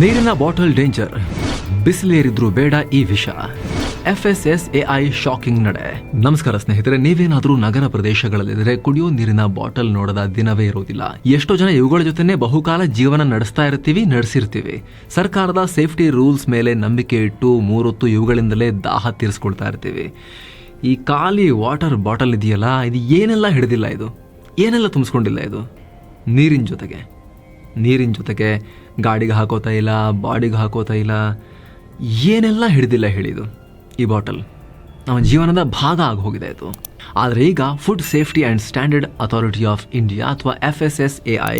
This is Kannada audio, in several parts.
ನೀರಿನ ಬಾಟಲ್ ಡೇಂಜರ್. ಬಿಸಿಲೇರಿದ್ರು ಬೇಡ ಈ ವಿಷ. F S S A I shocking ನಡೆ. ನಮಸ್ಕಾರ ಸ್ನೇಹಿತರೆ, ನೀವೇನಾದರೂ ನಗರ ಪ್ರದೇಶಗಳಲ್ಲಿದ್ದರೆ ಕುಡಿಯೋ ನೀರಿನ ಬಾಟಲ್ ನೋಡದ ದಿನವೇ ಇರೋದಿಲ್ಲ ಎಷ್ಟೋ ಜನ ಇವುಗಳ ಜೊತೆನೆ ಬಹುಕಾಲ ಜೀವನ ನಡೆಸ್ತಾ ಇರ್ತೀವಿ, ನಡೆಸಿರ್ತೀವಿ. ಸರ್ಕಾರದ ಸೇಫ್ಟಿ ರೂಲ್ಸ್ ಮೇಲೆ ನಂಬಿಕೆ ಇಟ್ಟು ಮೂರೊತ್ತು ಇವುಗಳಿಂದಲೇ ದಾಹ ತೀರಿಸ್ಕೊಳ್ತಾ ಇರ್ತೀವಿ. ಈ ಖಾಲಿ ವಾಟರ್ ಬಾಟಲ್ ಇದೆಯಲ್ಲ, ಇದು ಏನೆಲ್ಲ ಹಿಡಿದಿಲ್ಲ ಇದು? ಏನೆಲ್ಲ ತುಂಬಿಸ್ಕೊಂಡಿಲ್ಲ ಇದು? ನೀರಿನ ಜೊತೆಗೆ. ನೀರಿನ ಜೊತೆಗೆ ಗಾಡಿಗೆ ಹಾಕೋತಾ ಇಲ್ಲ, ಬಾಡಿಗೆ ಹಾಕೋತಾ ಇಲ್ಲ, ಏನೆಲ್ಲ ಹಿಡಿದಿಲ್ಲ ಹೇಳಿದು ಈ ಬಾಟಲ್. ನಮ್ಮ ಜೀವನದ ಭಾಗ ಆಗಿ ಹೋಗಿದೆ ಇದು. ಆದರೆ ಈಗ food safety and standard authority of India ಅಥವಾ F S S A I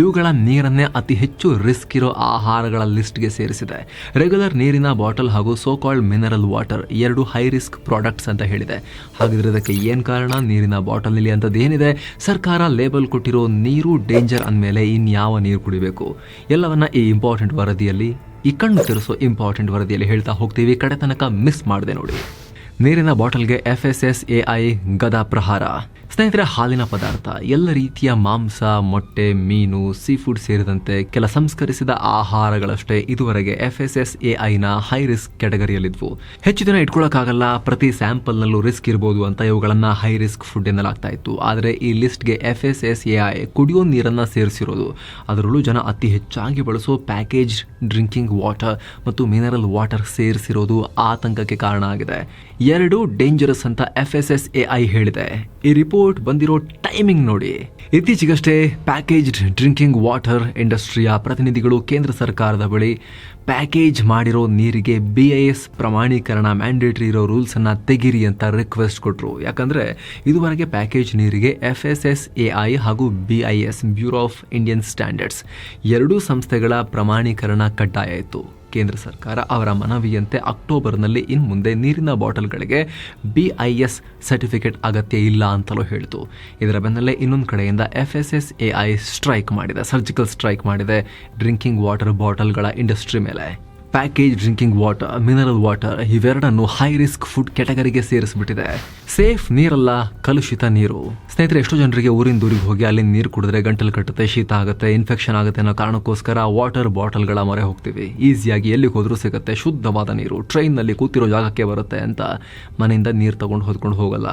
ಇವುಗಳ ನೀರನ್ನೇ ಅತಿ ಹೆಚ್ಚು ರಿಸ್ಕ್ ಇರೋ ಆಹಾರಗಳ ಲಿಸ್ಟ್ಗೆ ಸೇರಿಸಿದೆ. ರೆಗ್ಯುಲರ್ ನೀರಿನ ಬಾಟಲ್ ಹಾಗೂ ಸೋ ಕಾಲ್ಡ್ ಮಿನರಲ್ ವಾಟರ್ ಎರಡು ಹೈ ರಿಸ್ಕ್ ಪ್ರಾಡಕ್ಟ್ಸ್ ಅಂತ ಹೇಳಿದೆ. ಹಾಗಿದ್ರೆ ಇದಕ್ಕೆ ಏನು ಕಾರಣ? ನೀರಿನ ಬಾಟಲ್ನಲ್ಲಿ ಅಂಥದ್ದು ಏನಿದೆ? ಸರ್ಕಾರ ಲೇಬಲ್ ಕೊಟ್ಟಿರೋ ನೀರು ಡೇಂಜರ್ ಅಂದಮೇಲೆ ಇನ್ಯಾವ ನೀರು ಕುಡಿಬೇಕು? ಎಲ್ಲವನ್ನ ಈ ಇಂಪಾರ್ಟೆಂಟ್ ವರದಿಯಲ್ಲಿ, ಈ ಕಣ್ಣು ತಿರುಸೋ ಇಂಪಾರ್ಟೆಂಟ್ ವರದಿಯಲ್ಲಿ ಹೇಳ್ತಾ ಹೋಗ್ತೀವಿ. ಕಡೆ ತನಕ ಮಿಸ್ ಮಾಡಿದೆ ನೋಡಿ. ನೀರಿನ ಬಾಟಲ್ಗೆ F S S A I ಗದಾ ಪ್ರಹಾರ. ಸ್ನೇಹಿತರೆ, ಹಾಲಿನ ಪದಾರ್ಥ, ಎಲ್ಲ ರೀತಿಯ ಮಾಂಸ, ಮೊಟ್ಟೆ, ಮೀನು ಸೀ ಫುಡ್ ಸೇರಿದಂತೆ ಕೆಲ ಸಂಸ್ಕರಿಸಿದ ಆಹಾರಗಳಷ್ಟೇ ಇದುವರೆಗೆ ಎಫ್ ಎಸ್ ಎಸ್ ಎ ಐನ ಹೈ ರಿಸ್ಕ್ ಕ್ಯಾಟಗರಿಯಲ್ಲಿದ್ವು ಹೆಚ್ಚು ದಿನ ಇಟ್ಕೊಳ್ಳೋಕ್ಕಾಗಲ್ಲ ಪ್ರತಿ ಸ್ಯಾಂಪಲ್ನಲ್ಲೂ ರಿಸ್ಕ್ ಇರಬಹುದು ಅಂತ ಇವುಗಳನ್ನ ಹೈ ರಿಸ್ಕ್ ಫುಡ್ ಎನ್ನಲಾಗ್ತಾ ಇತ್ತು. ಆದರೆ ಈ ಲಿಸ್ಟ್ಗೆ F S S A I ಕುಡಿಯೋ ನೀರನ್ನು ಸೇರಿಸಿರೋದು. ಅದರಲ್ಲೂ ಜನ ಅತಿ ಹೆಚ್ಚಾಗಿ ಬಳಸೋ ಪ್ಯಾಕೇಜ್ ಡ್ರಿಂಕಿಂಗ್ ವಾಟರ್ ಮತ್ತು ಮಿನರಲ್ ವಾಟರ್ ಸೇರಿಸಿರೋದು ಆತಂಕಕ್ಕೆ ಕಾರಣ ಆಗಿದೆ. ಎರಡು ಡೇಂಜರಸ್ ಅಂತ F S S A I ಹೇಳಿದೆ. ಈ ರಿಪೋರ್ಟ್ ಬಂದಿರೋ ಟೈಮಿಂಗ್ ನೋಡಿ. ಇತ್ತೀಚೆಗಷ್ಟೇ ಪ್ಯಾಕೇಜ್ಡ್ ಡ್ರಿಂಕಿಂಗ್ ವಾಟರ್ ಇಂಡಸ್ಟ್ರಿಯ ಪ್ರತಿನಿಧಿಗಳು ಕೇಂದ್ರ ಸರ್ಕಾರದ ಬಳಿ ಪ್ಯಾಕೇಜ್ ಮಾಡಿರೋ ನೀರಿಗೆ ಬಿ ಐ ಎಸ್ ಪ್ರಮಾಣೀಕರಣ ಮ್ಯಾಂಡೇಟರಿ ಇರೋ ರೂಲ್ಸ್ ಅನ್ನ ತೆಗಿರಿ ಅಂತ ರಿಕ್ವೆಸ್ಟ್ ಕೊಟ್ಟರು ಯಾಕಂದ್ರೆ ಇದುವರೆಗೆ ಪ್ಯಾಕೇಜ್ ನೀರಿಗೆ F S S A I ಹಾಗೂ B I S bureau of Indian standards ಎರಡೂ ಸಂಸ್ಥೆಗಳ ಪ್ರಮಾಣೀಕರಣ ಕಡ್ಡಾಯ ಇತ್ತು. ಕೇಂದ್ರ ಸರ್ಕಾರ ಅವರ ಮನವಿಯಂತೆ ಅಕ್ಟೋಬರ್ನಲ್ಲಿ ಇನ್ನು ಮುಂದೆ ನೀರಿನ ಬಾಟಲ್ಗಳಿಗೆ ಬಿ ಐ ಎಸ್ ಸರ್ಟಿಫಿಕೇಟ್ ಅಗತ್ಯ ಇಲ್ಲ ಅಂತಲೂ ಹೇಳಿತು. ಇದರ ಬೆನ್ನಲ್ಲೇ ಇನ್ನೊಂದು ಕಡೆಯಿಂದ F S S A I strike ಮಾಡಿದೆ. ಸರ್ಜಿಕಲ್ ಸ್ಟ್ರೈಕ್ ಮಾಡಿದೆ. ಡ್ರಿಂಕಿಂಗ್ ವಾಟರ್ ಬಾಟಲ್ಗಳ ಇಂಡಸ್ಟ್ರಿ ಮೇಲೆ. Package drinking water mineral water ಇವೆರಡನ್ನು ಹೈ ರಿಸ್ಕ್ ಫುಡ್ ಕ್ಯಾಟಗರಿಗೆ ಸೇರಿಸ್ಬಿಟ್ಟಿದೆ. ಸೇಫ್ ನೀರಲ್ಲ, ಕಲುಷಿತ ನೀರು. ಸ್ನೇಹಿತರೆ, ಎಷ್ಟೋ ಜನರಿಗೆ ಊರಿಂದ ಊರಿಗೆ ಹೋಗಿ ಅಲ್ಲಿ ನೀರು ಕುಡಿದ್ರೆ ಗಂಟಲು ಕಟ್ಟುತ್ತೆ, ಶೀತ ಆಗುತ್ತೆ ಇನ್ಫೆಕ್ಷನ್ ಆಗುತ್ತೆ ಅನ್ನೋ ಕಾರಣಕ್ಕೋಸ್ಕರ ವಾಟರ್ ಬಾಟಲ್ಗಳ ಮೊರೆ ಹೋಗ್ತೀವಿ. ಈಸಿಯಾಗಿ ಎಲ್ಲಿಗೆ ಹೋದ್ರೂ ಸಿಗುತ್ತೆ, ಶುದ್ಧವಾದ ನೀರು. ಟ್ರೈನ್ನಲ್ಲಿ ಕೂತಿರೋ ಜಾಗಕ್ಕೆ ಬರುತ್ತೆ ಅಂತ ಮನೆಯಿಂದ ನೀರು ತಗೊಂಡು ಹೊದ್ಕೊಂಡು ಹೋಗಲ್ಲ.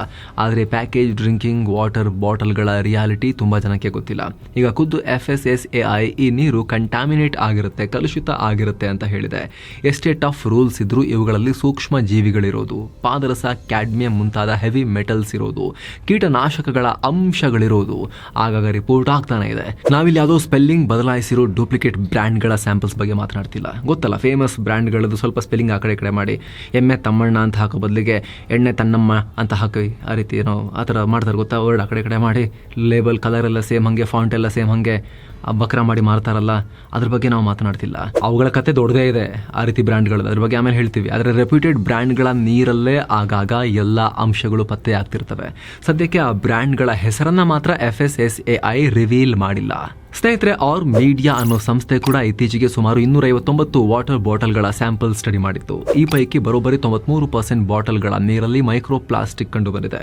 ಆದರೆ ಪ್ಯಾಕೇಜ್ ಡ್ರಿಂಕಿಂಗ್ ವಾಟರ್ ಬಾಟಲ್ಗಳ ರಿಯಾಲಿಟಿ ತುಂಬ ಜನಕ್ಕೆ ಗೊತ್ತಿಲ್ಲ. ಈಗ ಖುದ್ದು F S S A I ಈ ನೀರು ಕಂಟಾಮಿನೇಟ್ ಆಗಿರುತ್ತೆ, ಕಲುಷಿತ ಆಗಿರುತ್ತೆ ಅಂತ ಹೇಳಿದೆ. ಎಷ್ಟೇ ಟಫ್ ರೂಲ್ಸ್ ಇದ್ದರೂ ಇವುಗಳಲ್ಲಿ ಸೂಕ್ಷ್ಮ ಜೀವಿಗಳಿರೋದು. ಪಾದರಸ ಕ್ಯಾಡ್ಮಿಯಂ ಮುಂತಾದ ಹೆವಿ ಮೆಟಲ್ಸ್ ಇರೋದು. ಕೀಟನಾಶಕಗಳ ಅಂಶಗಳಿರೋದು. ಆಗಾಗ ರಿಪೋರ್ಟ್ ಆಗ್ತಾನೆ ಇದೆ. ನಾವಿಲ್ಲಿ ಯಾವುದೋ ಸ್ಪೆಲ್ಲಿಂಗ್ ಬದಲಾಯಿಸಿರೋ ಡೂಪ್ಲಿಕೇಟ್ ಬ್ರ್ಯಾಂಡ್ಗಳ ಸ್ಯಾಂಪಲ್ಸ್ ಬಗ್ಗೆ ಮಾತನಾಡ್ತಿಲ್ಲ. ಗೊತ್ತಲ್ಲ ಫೇಮಸ್ ಬ್ರ್ಯಾಂಡ್ಗಳದ್ದು ಸ್ವಲ್ಪ ಸ್ಪೆಲ್ಲಿಂಗ್ ಆ ಕಡೆ ಕಡೆ ಮಾಡಿ. ಎಮ್ಮೆ, ತಮ್ಮಣ್ಣ ಅಂತ ಹಾಕೋ ಬದಲಿಗೆ ಎಣ್ಣೆ, ತನ್ನಮ್ಮ ಅಂತ ಹಾಕಿ ಆ ರೀತಿ ಏನೋ ಆ ಥರ ಮಾಡ್ತಾರೆ ಗೊತ್ತಾ? ವರ್ಡ್ ಆ ಕಡೆ ಕಡೆ ಮಾಡಿ. ಲೇಬಲ್ ಕಲರ್ ಎಲ್ಲ ಸೇಮ್ ಹಾಗೆ ಫಾಂಟ್ ಎಲ್ಲ ಸೇಮ್ ಹಾಗೆ ಬಕ್ರ ಮಾಡಿ ಮಾರ್ತಾರಲ್ಲ, ಅದ್ರ ಬಗ್ಗೆ ನಾವು ಮಾತನಾಡ್ತಿಲ್ಲ. ಅವುಗಳ ಕತೆ ದೊಡ್ಡದೇ ಇದೆ. ಆ ರೀತಿ ಬ್ರ್ಯಾಂಡ್ಗಳು ಅದ್ರ ಬಗ್ಗೆ ಆಮೇಲೆ ಹೇಳ್ತೀವಿ. ಆದರೆ ರೆಪ್ಯೂಟೆಡ್ ಬ್ರ್ಯಾಂಡ್ಗಳ ನೀರಲ್ಲೇ ಆಗಾಗ ಎಲ್ಲ ಅಂಶಗಳು ಪತ್ತೆ ಆಗ್ತಿರ್ತವೆ ಸದ್ಯಕ್ಕೆ ಆ ಬ್ರ್ಯಾಂಡ್ಗಳ ಹೆಸರನ್ನು ಮಾತ್ರ F S S A I reveal ಮಾಡಿಲ್ಲ. ಸ್ನೇಹಿತರೆ, ಆರ್ ಮೀಡಿಯಾ ಅನ್ನೋ ಸಂಸ್ಥೆ ಕೂಡ ಇತ್ತೀಚೆಗೆ ಸುಮಾರು ಇನ್ನೂರ ಐವತ್ತೊಂಬತ್ತು ವಾಟರ್ ಬಾಟಲ್ಗಳ ಸ್ಯಾಂಪಲ್ ಸ್ಟಡಿ ಮಾಡಿತ್ತು. ಈ ಪೈಕಿ ಬರೋಬ್ಬರಿ ತೊಂಬತ್ಮೂರು ಪರ್ಸೆಂಟ್ ಬಾಟಲ್ಗಳ ನೀರಲ್ಲಿ ಮೈಕ್ರೋ ಪ್ಲಾಸ್ಟಿಕ್ ಕಂಡು ಬಂದಿದೆ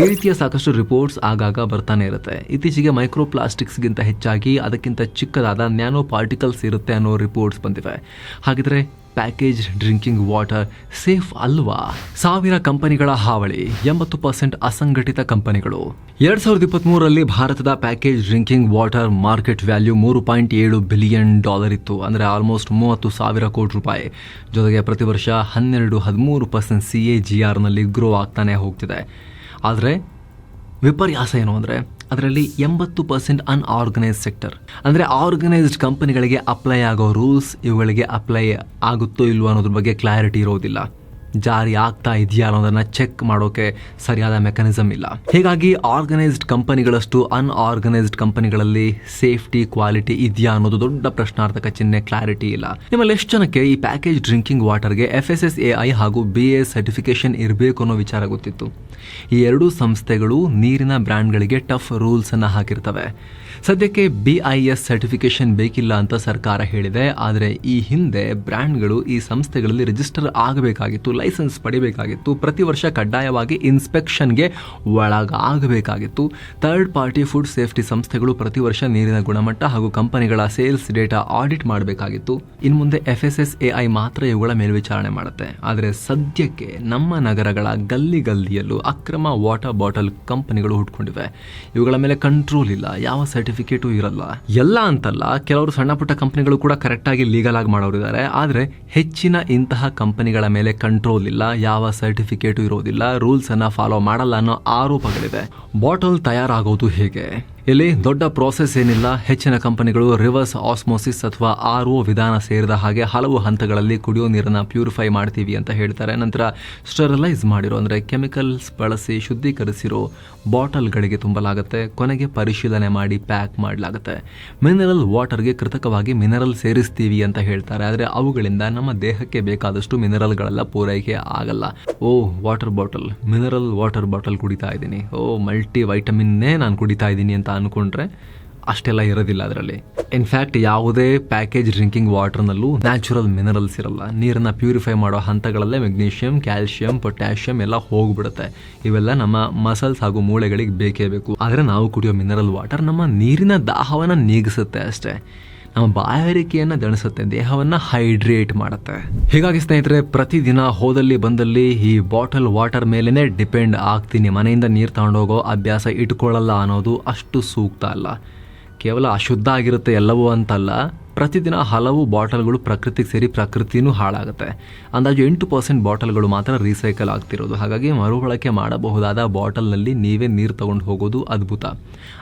ಈ ರೀತಿಯ ಸಾಕಷ್ಟು ರಿಪೋರ್ಟ್ಸ್ ಆಗಾಗ ಬರ್ತಾನೆ ಇರುತ್ತೆ. ಇತ್ತೀಚೆಗೆ ಮೈಕ್ರೋ ಪ್ಲಾಸ್ಟಿಕ್ಸ್ಗಿಂತ ಹೆಚ್ಚಾಗಿ ಅದಕ್ಕಿಂತ ಚಿಕ್ಕದಾದ ನ್ಯಾನೋ ಪಾರ್ಟಿಕಲ್ಸ್ ಇರುತ್ತೆ ಅನ್ನೋ ರಿಪೋರ್ಟ್ಸ್ ಬಂದಿವೆ. ಹಾಗಿದ್ರೆ ಪ್ಯಾಕೇಜ್ ಡ್ರಿಂಕಿಂಗ್ ವಾಟರ್ ಸೇಫ್ ಅಲ್ವಾ? ಸಾವಿರ ಕಂಪನಿಗಳ ಹಾವಳಿ, ಎಂಬತ್ತು ಪರ್ಸೆಂಟ್ ಅಸಂಘಟಿತ ಕಂಪನಿಗಳು. ಎರಡ್ ಸಾವಿರದ ಇಪ್ಪತ್ಮೂರರಲ್ಲಿ ಭಾರತದ package drinking water market value ಮೂರು ಪಾಯಿಂಟ್ ಏಳು ಬಿಲಿಯನ್ ಡಾಲರ್ ಇತ್ತು, ಅಂದರೆ ಆಲ್ಮೋಸ್ಟ್ ಮೂವತ್ತು ಸಾವಿರ ಕೋಟಿ ರೂಪಾಯಿ. ಜೊತೆಗೆ ಪ್ರತಿ ವರ್ಷ ಹನ್ನೆರಡು, ಹದಿಮೂರು ಪರ್ಸೆಂಟ್ ಸಿ ಎ ಜಿ ಆರ್ನಲ್ಲಿ ಗ್ರೋ ಆಗ್ತಾನೆ ಹೋಗ್ತಿದೆ. ಆದರೆ ವಿಪರ್ಯಾಸ ಏನು ಅಂದರೆ ಅದರಲ್ಲಿ ಎಂಬತ್ತು ಪರ್ಸೆಂಟ್ ಅನ್ಆರ್ಗನೈಸ್ಡ್ ಸೆಕ್ಟರ್ ಅಂದರೆ ಆರ್ಗನೈಸ್ಡ್ ಕಂಪನಿಗಳಿಗೆ ಅಪ್ಲೈ ಆಗೋ ರೂಲ್ಸ್ ಇವುಗಳಿಗೆ ಅಪ್ಲೈ ಆಗುತ್ತೋ ಇಲ್ವೋ ಅನ್ನೋದ್ರ ಬಗ್ಗೆ ಕ್ಲಾರಿಟಿ ಇರೋದಿಲ್ಲ. ಜಾರಿ ಆಗ್ತಾ ಇದೆಯಾ ಅನ್ನೋದನ್ನು ಚೆಕ್ ಮಾಡೋಕೆ ಸರಿಯಾದ ಮೆಕಾನಿಸಮ್ ಇಲ್ಲ. ಹೀಗಾಗಿ ಆರ್ಗನೈಸ್ಡ್ ಕಂಪನಿಗಳಷ್ಟು ಅನ್ಆರ್ಗನೈಸ್ಡ್ ಕಂಪನಿಗಳಲ್ಲಿ ಸೇಫ್ಟಿ ಕ್ವಾಲಿಟಿ ಇದೆಯಾ ಅನ್ನೋದು ದೊಡ್ಡ ಪ್ರಶ್ನಾರ್ಥಕ ಚಿಹ್ನೆ ಕ್ಲಾರಿಟಿ ಇಲ್ಲ. ನಿಮ್ಮಲ್ಲಿ ಎಷ್ಟು ಜನಕ್ಕೆ ಈ package drinking ವಾಟರ್ಗೆ F S S A I ಹಾಗೂ ಬಿ ಎ ಸರ್ಟಿಫಿಕೇಶನ್ ಇರಬೇಕು ಅನ್ನೋ ವಿಚಾರ ಗೊತ್ತಿತ್ತು. ಈ ಎರಡೂ ಸಂಸ್ಥೆಗಳು ನೀರಿನ ಬ್ರ್ಯಾಂಡ್ಗಳಿಗೆ ಟಫ್ ರೂಲ್ಸನ್ನು ಹಾಕಿರ್ತವೆ. ಸದ್ಯಕ್ಕೆ ಬಿ ಐ ಎಸ್ ಸರ್ಟಿಫಿಕೇಶನ್ ಬೇಕಿಲ್ಲ ಅಂತ ಸರ್ಕಾರ ಹೇಳಿದೆ. ಆದರೆ ಈ ಹಿಂದೆ ಬ್ರ್ಯಾಂಡ್ಗಳು ಈ ಸಂಸ್ಥೆಗಳಲ್ಲಿ ರಿಜಿಸ್ಟರ್ ಆಗಬೇಕಾಗಿತ್ತು, ಲೈಸೆನ್ಸ್ ಪಡಿಬೇಕಾಗಿತ್ತು, ಪ್ರತಿ ವರ್ಷ ಕಡ್ಡಾಯವಾಗಿ ಇನ್ಸ್ಪೆಕ್ಷನ್ಗೆ ಒಳಗಾಗಬೇಕಾಗಿತ್ತು. ಥರ್ಡ್ ಪಾರ್ಟಿ ಫುಡ್ ಸೇಫ್ಟಿ ಸಂಸ್ಥೆಗಳು ಪ್ರತಿ ವರ್ಷ ನೀರಿನ ಗುಣಮಟ್ಟ ಹಾಗೂ ಕಂಪನಿಗಳ ಸೇಲ್ಸ್ ಡೇಟಾ ಆಡಿಟ್ ಮಾಡಬೇಕಾಗಿತ್ತು. ಇನ್ನು ಮುಂದೆ F S S A I ಮಾತ್ರ ಇವುಗಳ ಮೇಲ್ವಿಚಾರಣೆ ಮಾಡುತ್ತೆ. ಆದರೆ ಸದ್ಯಕ್ಕೆ ನಮ್ಮ ನಗರಗಳ ಗಲ್ಲಿ ಗಲ್ಲಿಯಲ್ಲೂ ಅಕ್ರಮ ವಾಟರ್ ಬಾಟಲ್ ಕಂಪನಿಗಳು ಹುಟ್ಕೊಂಡಿವೆ. ಇವುಗಳ ಮೇಲೆ ಕಂಟ್ರೋಲ್ ಇಲ್ಲ, ಯಾವ ಸರ್ಟಿಫಿಕೇಟು ಇರಲ್ಲ. ಎಲ್ಲ ಅಂತಲ್ಲ, ಕೆಲವರು ಸಣ್ಣ ಪುಟ್ಟ ಕಂಪನಿಗಳು ಕೂಡ ಕರೆಕ್ಟಾಗಿ ಲೀಗಲ್ ಆಗಿ ಮಾಡೋರಿದ್ದಾರೆ ಆದರೆ ಹೆಚ್ಚಿನ ಇಂತಹ ಕಂಪನಿಗಳ ಮೇಲೆ ಕಂಟ್ರೋಲ್ ಇಲ್ಲ, ಯಾವ ಸರ್ಟಿಫಿಕೇಟು ಇರೋದಿಲ್ಲ ರೂಲ್ಸ್ ಅನ್ನ ಫಾಲೋ ಮಾಡಲ್ಲ ಅನ್ನೋ ಆರೋಪಗಳಿದೆ ಬಾಟಲ್ ತಯಾರಾಗೋದು ಹೇಗೆ? ಇಲ್ಲಿ ದೊಡ್ಡ ಪ್ರೋಸೆಸ್ ಏನಿಲ್ಲ. ಹೆಚ್ಚಿನ ಕಂಪನಿಗಳು ರಿವರ್ಸ್ ಆಸ್ಮೋಸಿಸ್ ಅಥವಾ ಆರ್ ಒ ವಿಧಾನ ಸೇರಿದ ಹಾಗೆ ಹಲವು ಹಂತಗಳಲ್ಲಿ ಕುಡಿಯೋ ನೀರನ್ನು ಪ್ಯೂರಿಫೈ ಮಾಡ್ತೀವಿ ಅಂತ ಹೇಳ್ತಾರೆ. ನಂತರ ಸ್ಟೆರಲೈಸ್ ಮಾಡಿರೋ ಅಂದರೆ ಕೆಮಿಕಲ್ಸ್ ಬಳಸಿ ಶುದ್ಧೀಕರಿಸಿರೋ ಬಾಟಲ್ಗಳಿಗೆ ತುಂಬಲಾಗುತ್ತೆ. ಕೊನೆಗೆ ಪರಿಶೀಲನೆ ಮಾಡಿ ಪ್ಯಾಕ್ ಮಾಡಲಾಗುತ್ತೆ. ಮಿನರಲ್ ವಾಟರ್ಗೆ ಕೃತಕವಾಗಿ ಮಿನರಲ್ ಸೇರಿಸ್ತೀವಿ ಅಂತ ಹೇಳ್ತಾರೆ. ಆದರೆ ಅವುಗಳಿಂದ ನಮ್ಮ ದೇಹಕ್ಕೆ ಬೇಕಾದಷ್ಟು ಮಿನರಲ್ಗಳೆಲ್ಲ ಪೂರೈಕೆ ಆಗಲ್ಲ. ಓ water bottle mineral water bottle ಕುಡಿತಾ ಇದ್ದೀನಿ. ಓ ಮಲ್ಟಿ ವೈಟಮಿನ್ನೇ ನಾನು ಕುಡಿತಾ ಇದ್ದೀನಿ ಅಂತ ಅನ್ಕೊಂಡ್ರೆ ಅಷ್ಟೆಲ್ಲ ಇರೋದಿಲ್ಲ ಅದರಲ್ಲಿ. ಇನ್ಫ್ಯಾಕ್ಟ್ ಯಾವುದೇ ಪ್ಯಾಕೇಜ್ ಡ್ರಿಂಕಿಂಗ್ ವಾಟರ್ನಲ್ಲೂ ನ್ಯಾಚುರಲ್ ಮಿನರಲ್ಸ್ ಇರಲ್ಲ. ನೀರನ್ನ ಪ್ಯೂರಿಫೈ ಮಾಡೋ ಹಂತಗಳಲ್ಲೇ ಮೆಗ್ನೀಷಿಯಂ ಕ್ಯಾಲ್ಶಿಯಂ ಪೊಟ್ಯಾಷಿಯಂ ಎಲ್ಲ ಹೋಗ್ಬಿಡುತ್ತೆ. ಇವೆಲ್ಲ ನಮ್ಮ ಮಸಲ್ಸ್ ಹಾಗೂ ಮೂಳೆಗಳಿಗೆ ಬೇಕೇ ಬೇಕು. ಆದರೆ ನಾವು ಕುಡಿಯೋ ಮಿನರಲ್ ವಾಟರ್ ನಮ್ಮ ನೀರಿನ ದಾಹವನ್ನು ನೀಗಿಸುತ್ತೆ ಅಷ್ಟೇ. ನಮ್ಮ ಬಾಯಾರಿಕೆಯನ್ನು ದಣಿಸುತ್ತೆ, ದೇಹವನ್ನು ಹೈಡ್ರೇಟ್ ಮಾಡುತ್ತೆ. ಹೀಗಾಗಿ ಸ್ನೇಹಿತರೆ, ಪ್ರತಿದಿನ ಹೋದಲ್ಲಿ ಬಂದಲ್ಲಿ ಈ ಬಾಟಲ್ ವಾಟರ್ ಮೇಲೇ ಡಿಪೆಂಡ್ ಆಗ್ತೀನಿ, ಮನೆಯಿಂದ ನೀರು ತಗೊಂಡೋಗೋ ಅಭ್ಯಾಸ ಇಟ್ಕೊಳ್ಳಲ್ಲ ಅನ್ನೋದು ಅಷ್ಟು ಸೂಕ್ತ ಅಲ್ಲ. ಕೇವಲ ಅಶುದ್ಧ ಆಗಿರುತ್ತೆ ಎಲ್ಲವೂ ಅಂತಲ್ಲ. ಪ್ರತಿದಿನ ಹಲವು ಬಾಟಲ್ಗಳು ಪ್ರಕೃತಿಗೆ ಸೇರಿ ಪ್ರಕೃತಿನೂ ಹಾಳಾಗುತ್ತೆ. ಅಂದಾಜು ಎಂಟು ಪರ್ಸೆಂಟ್ ಬಾಟಲ್ಗಳು ಮಾತ್ರ ರೀಸೈಕಲ್ ಆಗ್ತಿರೋದು. ಹಾಗಾಗಿ ಮರುಬಳಕೆ ಮಾಡಬಹುದಾದ ಬಾಟಲ್ನಲ್ಲಿ ನೀವೇ ನೀರು ತಗೊಂಡು ಹೋಗೋದು ಅದ್ಭುತ.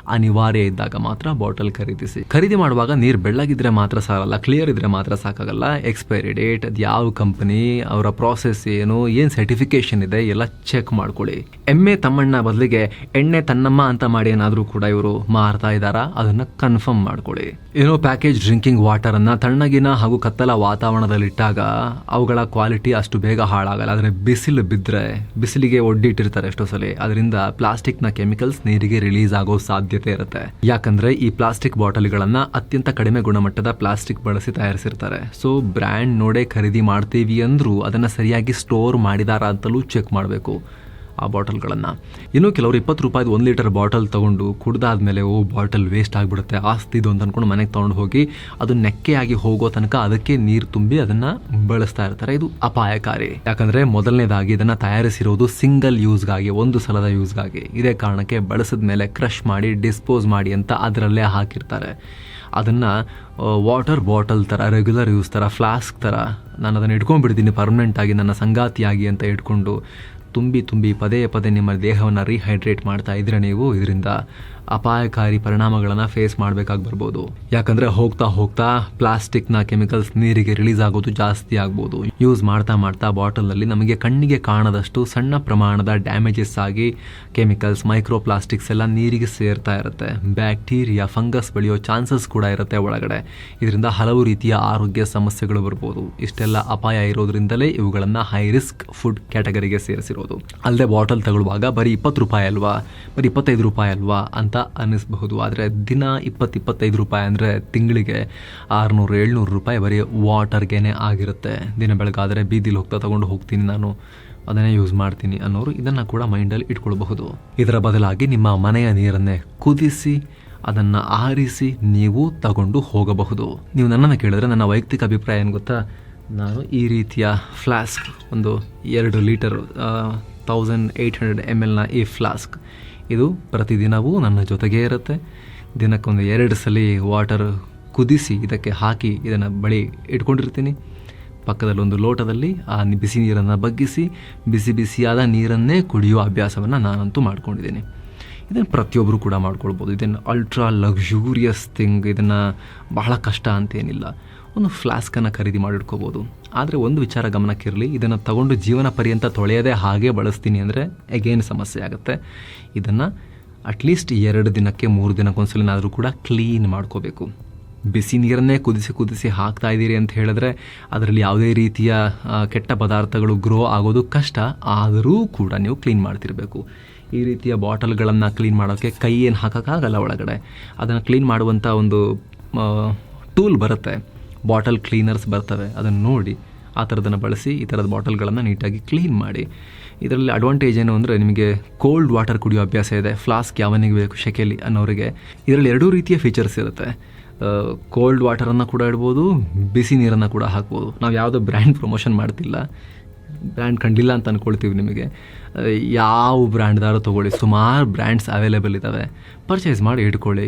ಅನಿವಾರ್ಯ ಇದ್ದಾಗ ಮಾತ್ರ ಬಾಟಲ್ ಖರೀದಿಸಿ. ಖರೀದಿ ಮಾಡುವಾಗ ನೀರು ಬೆಳ್ಳಗಿದ್ರೆ ಮಾತ್ರ ಸಾಲಲ್ಲ, ಕ್ಲಿಯರ್ ಇದ್ರೆ ಮಾತ್ರ ಸಾಕಾಗಲ್ಲ. ಎಕ್ಸ್ಪೈರಿ ಡೇಟ್, ಅದು ಯಾವ ಕಂಪನಿ, ಅವರ ಪ್ರಾಸೆಸ್ ಏನು ಏನು ಸರ್ಟಿಫಿಕೇಶನ್ ಇದೆ, ಎಲ್ಲ ಚೆಕ್ ಮಾಡ್ಕೊಳ್ಳಿ. ಎಮ್ಮೆ ತಮ್ಮಣ್ಣ ಬದಲಿಗೆ ಎಣ್ಣೆ ತನ್ನಮ್ಮ ಅಂತ ಮಾಡಿ ಏನಾದರೂ ಕೂಡ ಇವರು ಮಾರ್ತಾ ಇದ್ದಾರಾ? ಅದನ್ನ ಕನ್ಫರ್ಮ್ ಮಾಡ್ಕೊಳ್ಳಿ. ಏನೋ ಪ್ಯಾಕೇಜ್ ಡ್ರಿಂಕಿಂಗ್ ವಾಟರ್ ಅನ್ನ ತಣ್ಣಗಿನ ಹಾಗೂ ಕತ್ತಲ ವಾತಾವರಣದಲ್ಲಿಟ್ಟಾಗ ಅವುಗಳ ಕ್ವಾಲಿಟಿ ಅಷ್ಟು ಬೇಗ ಹಾಳಾಗಲ್ಲ. ಆದರೆ ಬಿಸಿಲು ಬಿದ್ದರೆ ಬಿಸಿಲಿಗೆ ಒಡ್ಡಿಟ್ಟಿರ್ತಾರೆ ಎಷ್ಟೋ ಸಲ. ಅದರಿಂದ ಪ್ಲಾಸ್ಟಿಕ್ನ ಕೆಮಿಕಲ್ಸ್ ನೀರಿಗೆ ರಿಲೀಸ್ ಆಗೋ ಸಾಧ್ಯತೆ ಇರುತ್ತೆ. ಯಾಕಂದ್ರೆ ಈ ಪ್ಲಾಸ್ಟಿಕ್ ಬಾಟಲ್ಗಳನ್ನ ಅತ್ಯಂತ ಕಡಿಮೆ ಗುಣಮಟ್ಟದ ಪ್ಲಾಸ್ಟಿಕ್ ಬಳಸಿ ತಯಾರಿಸಿರ್ತಾರೆ. ಸೊ ಬ್ರ್ಯಾಂಡ್ ನೋಡೇ ಖರೀದಿ ಮಾಡ್ತೀವಿ ಅಂದರೂ ಅದನ್ನ ಸರಿಯಾಗಿ ಸ್ಟೋರ್ ಮಾಡಿದಾರ ಅಂತಲೂ ಚೆಕ್ ಮಾಡಬೇಕು. ಆ ಬಾಟಲ್ಗಳನ್ನು. ಇನ್ನೂ ಕೆಲವರು ಇಪ್ಪತ್ತು ರೂಪಾಯಿದು ಒಂದು ಲೀಟರ್ ಬಾಟಲ್ ತೊಗೊಂಡು ಕುಡ್ದಾದ್ಮೇಲೆ ಓ, ಬಾಟಲ್ ವೇಸ್ಟ್ ಆಗಿಬಿಡುತ್ತೆ, ಆಸ್ತಿ ಇದು ಅಂತ ಅಂದ್ಕೊಂಡು ಮನೆಗೆ ತೊಗೊಂಡು ಹೋಗಿ ಅದು ನೆಕ್ಕೆಯಾಗಿ ಹೋಗೋ ತನಕ ಅದಕ್ಕೆ ನೀರು ತುಂಬಿ ಅದನ್ನು ಬಳಸ್ತಾ ಇರ್ತಾರೆ. ಇದು ಅಪಾಯಕಾರಿ. ಯಾಕಂದರೆ ಮೊದಲನೇದಾಗಿ ಇದನ್ನು ತಯಾರಿಸಿರೋದು ಸಿಂಗಲ್ ಯೂಸ್ಗಾಗಿ ಒಂದು ಸಲದ ಯೂಸ್ಗಾಗಿ ಇದೇ ಕಾರಣಕ್ಕೆ ಬಳಸಿದ ಮೇಲೆ ಕ್ರಷ್ ಮಾಡಿ ಡಿಸ್ಪೋಸ್ ಮಾಡಿ ಅಂತ ಅದರಲ್ಲೇ ಹಾಕಿರ್ತಾರೆ. ಅದನ್ನು ವಾಟರ್ ಬಾಟಲ್ ಥರ ರೆಗ್ಯುಲರ್ ಯೂಸ್ ಥರ ಫ್ಲಾಸ್ಕ್ ಥರ ನಾನು ಅದನ್ನು ಇಟ್ಕೊಂಡ್ಬಿಡ್ತೀನಿ ಪರ್ಮನೆಂಟಾಗಿ ನನ್ನ ಸಂಗಾತಿಯಾಗಿ ಅಂತ ಇಟ್ಕೊಂಡು ತುಂಬಿ ತುಂಬಿ ಪದೇ ಪದೇ ನಿಮ್ಮ ದೇಹವನ್ನು ರೀಹೈಡ್ರೇಟ್ ಮಾಡ್ತಾ ಇದ್ರೆ ನೀವು ಇದರಿಂದ ಅಪಾಯಕಾರಿ ಪರಿಣಾಮಗಳನ್ನು ಫೇಸ್ ಮಾಡಬೇಕಾಗಿ ಬರ್ಬೋದು. ಯಾಕಂದರೆ ಹೋಗ್ತಾ ಹೋಗ್ತಾ ಪ್ಲಾಸ್ಟಿಕ್ನ ಕೆಮಿಕಲ್ಸ್ ನೀರಿಗೆ ರಿಲೀಸ್ ಆಗೋದು ಜಾಸ್ತಿ ಆಗ್ಬೋದು. ಯೂಸ್ ಮಾಡ್ತಾ ಮಾಡ್ತಾ ಬಾಟಲಲ್ಲಿ ನಮಗೆ ಕಣ್ಣಿಗೆ ಕಾಣದಷ್ಟು ಸಣ್ಣ ಪ್ರಮಾಣದ ಡ್ಯಾಮೇಜಸ್ ಆಗಿ ಕೆಮಿಕಲ್ಸ್ ಮೈಕ್ರೋ ಪ್ಲಾಸ್ಟಿಕ್ಸ್ ಎಲ್ಲ ನೀರಿಗೆ ಸೇರ್ತಾ ಇರುತ್ತೆ. ಬ್ಯಾಕ್ಟೀರಿಯಾ ಫಂಗಸ್ ಬೆಳೆಯೋ ಚಾನ್ಸಸ್ ಕೂಡ ಇರುತ್ತೆ ಒಳಗಡೆ. ಇದರಿಂದ ಹಲವು ರೀತಿಯ ಆರೋಗ್ಯ ಸಮಸ್ಯೆಗಳು ಬರ್ಬೋದು. ಇಷ್ಟೆಲ್ಲ ಅಪಾಯ ಇರೋದ್ರಿಂದಲೇ ಇವುಗಳನ್ನು ಹೈ ರಿಸ್ಕ್ ಫುಡ್ ಕ್ಯಾಟಗರಿಗೆ ಸೇರಿಸಿರೋದು. ಅಲ್ಲದೆ ಬಾಟಲ್ ತಗೊಳ್ಳುವಾಗ ಬರೀ ಇಪ್ಪತ್ತು ರೂಪಾಯಿ ಅಲ್ವಾ? ಬರೀ ಇಪ್ಪತ್ತೈದು ರೂಪಾಯಿ ಅಲ್ವಾ ಅಂತ ಅನ್ನಿಸ್ಬಹುದು. ಆದರೆ ದಿನ ಇಪ್ಪತ್ತು ಇಪ್ಪತ್ತೈದು ರೂಪಾಯಿ ಅಂದರೆ ತಿಂಗಳಿಗೆ ಆರುನೂರು, ಏಳ್ನೂರು ರೂಪಾಯಿ ಬರೀ ವಾಟರ್ಗೇನೆ ಆಗಿರುತ್ತೆ. ದಿನ ಬೆಳಗಾದರೆ ಬೀದಿಲಿ ಹೋಗ್ತಾ ತೊಗೊಂಡು ಹೋಗ್ತೀನಿ ನಾನು. ಅದನ್ನೇ ಯೂಸ್ ಮಾಡ್ತೀನಿ ಅನ್ನೋರು ಇದನ್ನು ಕೂಡ ಮೈಂಡಲ್ಲಿ ಇಟ್ಕೊಳ್ಬಹುದು. ಇದರ ಬದಲಾಗಿ ನಿಮ್ಮ ಮನೆಯ ನೀರನ್ನೇ ಕುದಿಸಿ, ಅದನ್ನು ಆರಿಸಿ ನೀವು ತಗೊಂಡು ಹೋಗಬಹುದು. ನೀವು ನನ್ನನ್ನು ಕೇಳಿದ್ರೆ ನನ್ನ ವೈಯಕ್ತಿಕ ಅಭಿಪ್ರಾಯ ಏನು ಗೊತ್ತಾ? ನಾನು ಈ ರೀತಿಯ ಫ್ಲಾಸ್ಕ್, ಒಂದು ಎರಡು litre thousand eight hundred M ಎಲ್ನ ಈ ಫ್ಲಾಸ್ಕ್. ಇದು ಪ್ರತಿದಿನವೂ ನನ್ನ ಜೊತೆಗೇ ಇರುತ್ತೆ. ದಿನಕ್ಕೊಂದು ಎರಡು ಸಲ ವಾಟರ್ ಕುದಿಸಿ ಇದಕ್ಕೆ ಹಾಕಿ ಇದನ್ನು ಬಳಿ ಇಟ್ಕೊಂಡಿರ್ತೀನಿ. ಪಕ್ಕದಲ್ಲಿ ಒಂದು ಲೋಟದಲ್ಲಿ ಆ ಬಿಸಿ ನೀರನ್ನು ಬಗ್ಗಿಸಿ, ಬಿಸಿ ಬಿಸಿಯಾದ ನೀರನ್ನೇ ಕುಡಿಯುವ ಅಭ್ಯಾಸವನ್ನು ನಾನಂತೂ ಮಾಡ್ಕೊಂಡಿದ್ದೀನಿ. ಇದನ್ನು ಪ್ರತಿಯೊಬ್ಬರು ಕೂಡ ಮಾಡ್ಕೊಳ್ಬೋದು. ಇದನ್ನು ಅಲ್ಟ್ರಾ ಲಕ್ಸುರಿಯಸ್ ಥಿಂಗ್ ಇದನ್ನು ಬಹಳ ಕಷ್ಟ ಅಂತೇನಿಲ್ಲ. ಒಂದು ಫ್ಲಾಸ್ಕನ್ನು ಖರೀದಿ ಮಾಡಿಟ್ಕೋಬೋದು. ಆದರೆ ಒಂದು ವಿಚಾರ ಗಮನಕ್ಕಿರಲಿ, ಇದನ್ನು ತಗೊಂಡು ಜೀವನ ಪರ್ಯಂತ ತೊಳೆಯದೆ ಹಾಗೆ ಬಳಸ್ತೀನಿ ಅಂದರೆ ಅಗೇನ್ ಸಮಸ್ಯೆ ಆಗುತ್ತೆ. ಇದನ್ನು ಅಟ್ಲೀಸ್ಟ್ ಎರಡು ದಿನಕ್ಕೆ, ಮೂರು ದಿನಕ್ಕೊಂದ್ಸಲಿನಾದರೂ ಕೂಡ ಕ್ಲೀನ್ ಮಾಡ್ಕೋಬೇಕು. ಬಿಸಿ ನೀರನ್ನೇ ಕುದಿಸಿ ಕುದಿಸಿ ಹಾಕ್ತಾ ಇದ್ದೀರಿ ಅಂತ ಹೇಳಿದ್ರೆ ಅದರಲ್ಲಿ ಯಾವುದೇ ರೀತಿಯ ಕೆಟ್ಟ ಪದಾರ್ಥಗಳು ಗ್ರೋ ಆಗೋದು ಕಷ್ಟ. ಆದರೂ ಕೂಡ ನೀವು ಕ್ಲೀನ್ ಮಾಡ್ತಿರಬೇಕು. ಈ ರೀತಿಯ ಬಾಟಲ್ಗಳನ್ನು ಕ್ಲೀನ್ ಮಾಡೋಕ್ಕೆ ಕೈ ಏನು ಹಾಕೋಕ್ಕಾಗಲ್ಲ ಒಳಗಡೆ. ಅದನ್ನು ಕ್ಲೀನ್ ಮಾಡುವಂಥ ಒಂದು ಟೂಲ್ ಬರುತ್ತೆ. ಬಾಟಲ್ ಕ್ಲೀನರ್ಸ್ ಬರ್ತವೆ, ಅದನ್ನು ನೋಡಿ ಆ ಥರದನ್ನು ಬಳಸಿ ಈ ಥರದ ಬಾಟಲ್ಗಳನ್ನು ನೀಟಾಗಿ ಕ್ಲೀನ್ ಮಾಡಿ. ಇದರಲ್ಲಿ ಅಡ್ವಾಂಟೇಜ್ ಏನು ಅಂದರೆ ನಿಮಗೆ ಕೋಲ್ಡ್ ವಾಟರ್ ಕುಡಿಯೋ ಅಭ್ಯಾಸ ಇದೆ ಫ್ಲಾಸ್ಕ್ ಯಾವನಿಗೆ ಬೇಕು, ಶೆಕೆಲಿ ಅನ್ನೋರಿಗೆ. ಇದರಲ್ಲಿ ಎರಡೂ ರೀತಿಯ ಫೀಚರ್ಸ್ ಇರುತ್ತೆ. ಕೋಲ್ಡ್ ವಾಟರನ್ನು ಕೂಡ ಇಡ್ಬೋದು, ಬಿಸಿ ನೀರನ್ನು ಕೂಡ ಹಾಕ್ಬೋದು. ನಾವು ಯಾವುದೋ ಬ್ರ್ಯಾಂಡ್ ಪ್ರಮೋಷನ್ ಮಾಡ್ತಿಲ್ಲ. ಬ್ರ್ಯಾಂಡ್ ಕಂಡಿಲ್ಲ ಅಂತ ಅಂದ್ಕೊಳ್ತೀವಿ ನಿಮಗೆ. ಯಾವ ಬ್ರ್ಯಾಂಡ್ದಾರು ತೊಗೊಳ್ಳಿ, ಸುಮಾರು ಬ್ರ್ಯಾಂಡ್ಸ್ ಅವೈಲೇಬಲ್ ಇದ್ದಾವೆ. ಪರ್ಚೇಸ್ ಮಾಡಿ ಇಟ್ಕೊಳ್ಳಿ.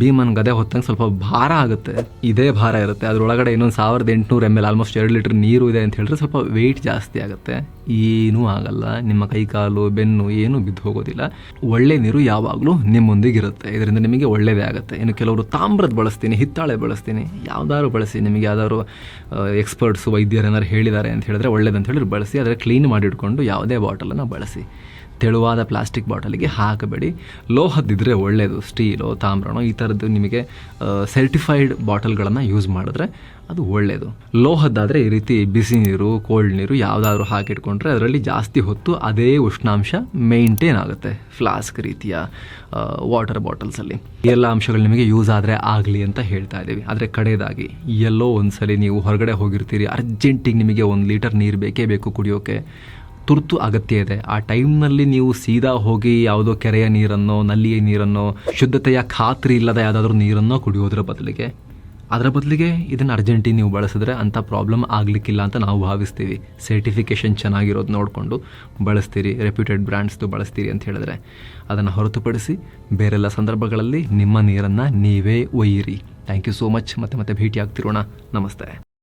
ಭೀಮನ್ ಗದೆ ಹೊತ್ತಂಗೆ ಸ್ವಲ್ಪ ಭಾರ ಆಗುತ್ತೆ. ಇದೇ ಭಾರ ಇರುತ್ತೆ. ಅದರೊಳಗಡೆ ಇನ್ನೊಂದು ಸಾವಿರದ ಎಂಟುನೂರು ಎಂ ಎಲ್ ಆಲ್ಮೋಸ್ಟ್ ಎರಡು ಲೀಟ್ರ್ ನೀರು ಇದೆ ಅಂತ ಹೇಳಿದ್ರೆ ಸ್ವಲ್ಪ ವೆಯ್ಟ್ ಜಾಸ್ತಿ ಆಗುತ್ತೆ. ಏನೂ ಆಗಲ್ಲ. ನಿಮ್ಮ ಕೈ ಕಾಲು, ಬೆನ್ನು ಏನೂ ಬಿದ್ದು ಹೋಗೋದಿಲ್ಲ. ಒಳ್ಳೆ ನೀರು ಯಾವಾಗಲೂ ನಿಮ್ಮೊಂದಿಗೆ ಇರುತ್ತೆ. ಇದರಿಂದ ನಿಮಗೆ ಒಳ್ಳೆಯದೇ ಆಗುತ್ತೆ. ಇನ್ನು ಕೆಲವರು ತಾಮ್ರದ ಬಳಸ್ತೀನಿ, ಹಿತ್ತಾಳೆ ಬಳಸ್ತೀನಿ. ಯಾವ್ದಾದ್ರು ಬಳಸಿ. ನಿಮಗೆ ಯಾವ್ದಾದ್ರು ಎಕ್ಸ್ಪರ್ಟ್ಸು ವೈದ್ಯರು ಏನಾದ್ರು ಹೇಳಿದ್ದಾರೆ ಅಂತ ಹೇಳಿದ್ರೆ ಒಳ್ಳೇದಂತ ಹೇಳಿದ್ರು ಬಳಸಿ. ಆದರೆ ಕ್ಲೀನ್ ಮಾಡಿಟ್ಕೊಂಡು ಯಾವುದೇ ಬಾಟಲನ್ನು ಬಳಸಿ. ತೆಳುವಾದ ಪ್ಲಾಸ್ಟಿಕ್ ಬಾಟಲಿಗೆ ಹಾಕಬೇಡಿ. ಲೋಹದ್ದಿದ್ರೆ ಒಳ್ಳೆಯದು ಸ್ಟೀಲೋ, ತಾಮ್ರನೋ, ಈ ಥರದ್ದು ನಿಮಗೆ ಸರ್ಟಿಫೈಡ್ ಬಾಟಲ್ಗಳನ್ನು ಯೂಸ್ ಮಾಡಿದ್ರೆ ಅದು ಒಳ್ಳೆಯದು ಲೋಹದ್ದಾದರೆ ಈ ರೀತಿ ಬಿಸಿ ನೀರು ಕೋಲ್ಡ್ ನೀರು ಯಾವುದಾದ್ರೂ ಹಾಕಿಟ್ಕೊಂಡ್ರೆ ಅದರಲ್ಲಿ ಜಾಸ್ತಿ ಹೊತ್ತು ಅದೇ ಉಷ್ಣಾಂಶ ಮೇಂಟೈನ್ ಆಗುತ್ತೆ ಫ್ಲಾಸ್ಕ್ ರೀತಿಯ ವಾಟರ್ ಬಾಟಲ್ಸಲ್ಲಿ ಎಲ್ಲ ಅಂಶಗಳು ನಿಮಗೆ ಯೂಸ್ ಆದರೆ ಆಗಲಿ ಅಂತ ಹೇಳ್ತಾ ಇದ್ದೀವಿ. ಆದರೆ ಕಡೆಯದಾಗಿ, ಎಲ್ಲೋ ಒಂದ್ಸಲಿ ನೀವು ಹೊರಗಡೆ ಹೋಗಿರ್ತೀರಿ ಅರ್ಜೆಂಟಿಗೆ ನಿಮಗೆ ಒಂದು ಲೀಟರ್ ನೀರು ಬೇಕೇ ಬೇಕು ಕುಡಿಯೋಕ್ಕೆ ತುರ್ತು ಅಗತ್ಯ ಇದೆ. ಆ ಟೈಮ್ನಲ್ಲಿ ನೀವು ಸೀದಾ ಹೋಗಿ ಯಾವುದೋ ಕೆರೆಯ ನೀರನ್ನೋ, ನಲ್ಲಿಯ ನೀರನ್ನೋ, ಶುದ್ಧತೆಯ ಖಾತ್ರಿ ಇಲ್ಲದ ಯಾವುದಾದ್ರೂ ನೀರನ್ನೋ ಕುಡಿಯೋದ್ರ ಬದಲಿಗೆ. ಅದರ ಬದಲಿಗೆ ಇದನ್ನು ಅರ್ಜೆಂಟಿ ನೀವು ಬಳಸಿದ್ರೆ ಅಂಥ ಪ್ರಾಬ್ಲಮ್ ಆಗಲಿಕ್ಕಿಲ್ಲ ಅಂತ ನಾವು ಭಾವಿಸ್ತೀವಿ. ಸರ್ಟಿಫಿಕೇಷನ್ ಚೆನ್ನಾಗಿರೋದು ನೋಡಿಕೊಂಡು ಬಳಸ್ತೀರಿ ರೆಪ್ಯೂಟೆಡ್ ಬ್ರ್ಯಾಂಡ್ಸ್ದು ಬಳಸ್ತೀರಿ ಅಂತ ಹೇಳಿದ್ರೆ. ಅದನ್ನು ಹೊರತುಪಡಿಸಿ ಬೇರೆಲ್ಲ ಸಂದರ್ಭಗಳಲ್ಲಿ ನಿಮ್ಮ ನೀರನ್ನು ನೀವೇ ಒಯ್ಯಿರಿ. ಥ್ಯಾಂಕ್ ಯು ಸೋ ಮಚ್ ಮತ್ತೆ ಮತ್ತೆ ಭೇಟಿ ಆಗ್ತಿರೋಣ ನಮಸ್ತೆ.